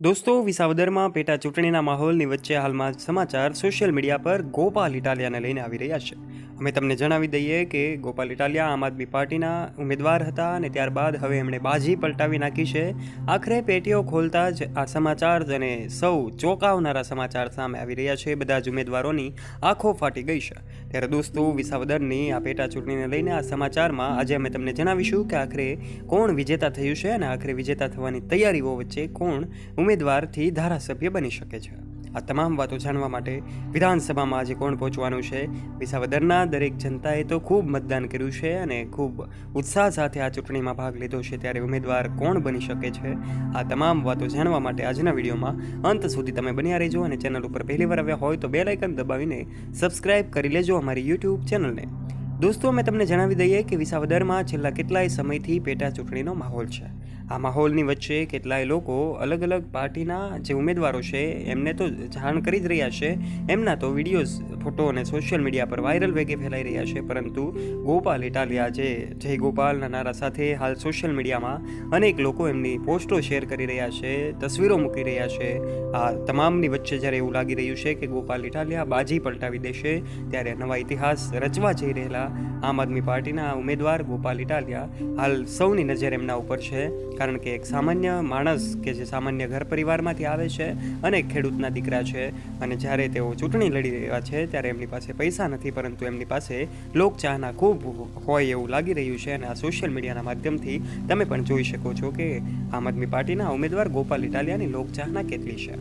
દોસ્તો, વિસાવદરમાં પેટા ચૂંટણીના માહોલની વચ્ચે હાલમાં સમાચાર સોશિયલ મીડિયા પર ગોપાલ ઇટાલિયાને લઈને આવી રહ્યા છે. અમે તમને જણાવી દઈએ કે ગોપાલ ઇટાલિયા આમ આદમી પાર્ટીના ઉમેદવાર હતા અને ત્યારબાદ હવે એમણે બાજી પલટાવી નાખી છે. આખરે પેટીઓ ખોલતા જ આ સમાચાર અને સૌ ચોંકાવનારા સમાચાર સામે આવી રહ્યા છે. બધા જ ઉમેદવારોની આંખો ફાટી ગઈ છે. ત્યારે દોસ્તો વિસાવદરની આ પેટા ચૂંટણીને લઈને આ સમાચારમાં આજે અમે તમને જણાવીશું કે આખરે કોણ વિજેતા થયું છે અને આખરે વિજેતા થવાની તૈયારીઓ વચ્ચે કોણ ઉમેદવારથી ધારાસભ્ય બની શકે છે. આ તમામ વાતો જાણવા માટે વિધાનસભામાં આજે કોણ પહોંચવાનું છે? વિસાવદરના દરેક જનતાએ તો ખૂબ મતદાન કર્યું છે અને ખૂબ ઉત્સાહ સાથે આ ચૂંટણીમાં ભાગ લીધો છે ત્યારે ઉમેદવાર કોણ બની શકે છે? આ તમામ વાતો જાણવા માટે આજના વિડીયોમાં અંત સુધી તમે બન્યા રહેજો અને ચેનલ ઉપર પહેલીવાર આવ્યા હોય તો બે લાઇકન દબાવીને સબસ્ક્રાઇબ કરી લેજો અમારી યુટ્યુબ ચેનલને. દોસ્તો, અમે તમને જણાવી દઈએ કે વિસાવદરમાં છેલ્લા કેટલાય સમયથી પેટા ચૂંટણીનો માહોલ છે. આ માહોલની વચ્ચે કેટલાય લોકો અલગ અલગ પાર્ટીના જે ઉમેદવારો છે, એમને તો જાણ કરી જ રહ્યા છે. એમના તો વિડીયોઝ, ફોટો અને સોશિયલ મીડિયા પર વાયરલ વેગે ફેલાઈ રહ્યા છે. પરંતુ ગોપાલ ઇટાલિયા જે જય ગોપાલના નારા સાથે હાલ સોશિયલ મીડિયામાં અનેક લોકો એમની પોસ્ટો શેર કરી રહ્યા છે, તસવીરો મૂકી રહ્યા છે. આ તમામની વચ્ચે જ્યારે એવું લાગી રહ્યું છે કે ગોપાલ ઇટાલિયા બાજી પલટાવી દેશે, ત્યારે નવા ઇતિહાસ રચવા જઈ રહેલા આમ આદમી પાર્ટીના ઉમેદવાર ગોપાલ ઇટાલિયા હાલ સૌની નજર એમના ઉપર છે, કારણ કે એક સામાન્ય માણસ કે જે સામાન્ય ઘર પરિવારમાંથી આવે છે અને ખેડૂતના દીકરા છે. અને જ્યારે તેઓ ચૂંટણી લડી રહ્યા છે, ત્યારે એમની પાસે પૈસા નથી, પરંતુ એમની પાસે લોકચાહના ખૂબ હોય એવું લાગી રહ્યું છે. અને આ સોશિયલ મીડિયાના માધ્યમથી તમે પણ જોઈ શકો છો કે આમ આદમી પાર્ટીના ઉમેદવાર ગોપાલ ઇટાલિયાની લોકચાહના કેટલી છે.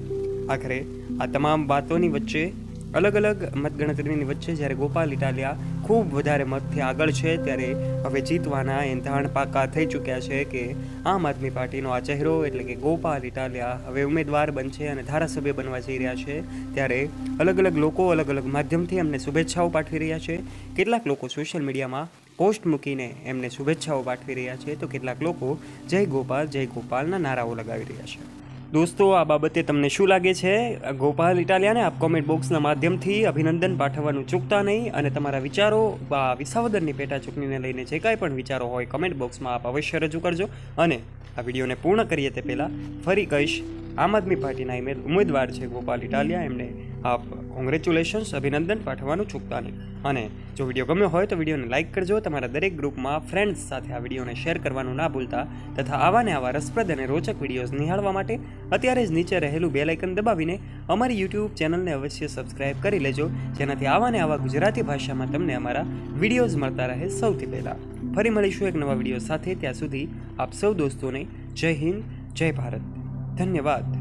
આખરે આ તમામ વાતોની વચ્ચે અલગ અલગ મતગણતરીની વચ્ચે જ્યારે ગોપાલ ઇટાલિયા ખૂબ વધારે મતથી આગળ છે ત્યારે હવે જીતવાના એંધાણ પાકા થઈ ચૂક્યા છે કે આમ આદમી પાર્ટીનો આ ચહેરો એટલે કે ગોપાલ ઇટાલિયા હવે ઉમેદવાર બનશે અને ધારાસભ્ય બનવા જઈ રહ્યા છે. ત્યારે અલગ અલગ લોકો અલગ અલગ માધ્યમથી એમને શુભેચ્છાઓ પાઠવી રહ્યા છે. કેટલાક લોકો સોશિયલ મીડિયામાં પોસ્ટ મૂકીને એમને શુભેચ્છાઓ પાઠવી રહ્યા છે. તો કેટલાક લોકો જય ગોપાલ, જય ગોપાલના નારાઓ લગાવી રહ્યા છે. દોસ્તો, આ બાબતે તમને શું લાગે છે? ગોપાલ ઇટાલિયાને આપ કોમેન્ટ બોક્સના માધ્યમથી અભિનંદન પાઠવવાનું ચૂકતા નહીં અને તમારા વિચારો, આ વિસાવદરની પેટા ચૂંટણીને લઈને જે કાંઈ પણ વિચારો હોય કમેન્ટ બોક્સમાં આપ અવશ્ય રજૂ કરજો અને આ વિડીયોને પૂર્ણ કરીએ તે પહેલાં ફરી કહીશ, આમ આદમી પાર્ટીના ઈમેલ ઉમેદવાર છે ગોપાલ ઇટાલિયા. એમને આપ કોંગ્રેચ્યુલેશન્સ અભિનંદન પાઠવવાનું ચૂકતા નહીં. અને જો વીડિયો ગમ્યો હોય તો વિડીયોને લાઇક કરજો, તમારા દરેક ગ્રુપમાં ફ્રેન્ડ્સ સાથે આ વિડીયોને શેર કરવાનું ના ભૂલતા તથા આવા ને આવા રસપ્રદ અને રોચક વિડીયોઝ નિહાળવા માટે અત્યારે જ નીચે રહેલું બે લાઇકન દબાવીને અમારી યુટ્યુબ ચેનલને અવશ્ય સબસ્ક્રાઇબ કરી લેજો, જેનાથી આવા ને આવા ગુજરાતી ભાષામાં તમને અમારા વિડીયોઝ મળતા રહે સૌથી પહેલાં. ફરી મળીશું એક નવા વીડિયો સાથે, ત્યાં સુધી આપ સૌ દોસ્તોને જય હિન્દ, જય ભારત. ધન્યવાદ.